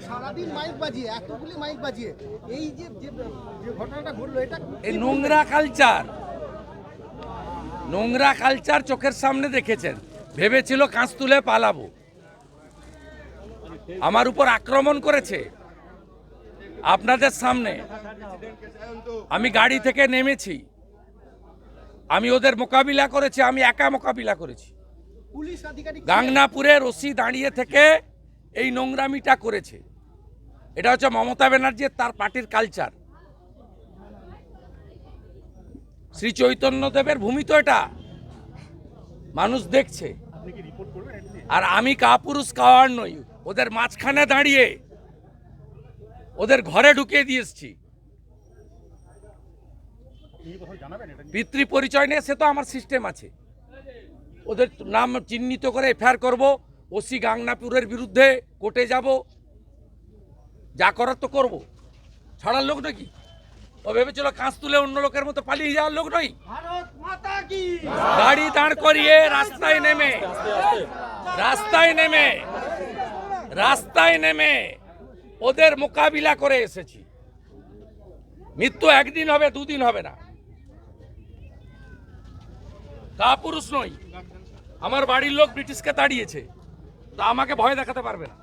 সারাদিন মাইক বাজিয়ে এতগুলি মাইক বাজিয়ে এই যে যে- যে ঘটনাটা ঘটলো এটা এই নোংরা কালচার নোংরা কালচার চোখের সামনে দেখেছেন। ভেবেছিল কাঁচ তুলে পালাবো। আমার উপর আক্রমণ করেছে। আপনাদের সামনে আমি গাড়ি থেকে নেমেছি। আমি ওদের মোকাবিলা করেছি আমি একা মোকাবিলা করেছি। পুলিশ আধিকারিক গাংনাপুরে রশি দাঁড়িয়ে থেকে এই নোংরামিটা করেছে। এটা হচ্ছে মমতা ব্যানার্জি তার পার্টির কালচার শ্রী চৈতন্য দেবের ভূমি তো এটা। মানুষ দেখছে। আর আমি কাপুরুষ, কাওয়ার নই। ওদের মাঝখানে দাঁড়িয়ে ওদের ঘরে ঢুকিয়ে দিয়ে এসছি। পিতৃ পরিচয় নিয়ে সে তো আমার সিস্টেম আছে। ওদের নাম চিহ্নিত করে এফআইআর করব। ওসি গাংনাপুরের বিরুদ্ধে কোর্টে যাব। যা করার তো করব। ছাড়ার লোক নাকি ও ভেবেছিল কাঁচ তুলে অন্য লোকের মতো পালিয়ে যাওয়ার লোক নই গাড়ি দাঁড় করিয়ে রাস্তায় নেমে রাস্তায় নেমে রাস্তায় নেমে ওদের মোকাবিলা করে এসেছি। মৃত্যু একদিন হবে দুদিন হবে না। কাপুরুষ নই। আমার বাড়ির লোক ব্রিটিশকে তাড়িয়েছে। তা আমাকে ভয় দেখাতে পারবে না।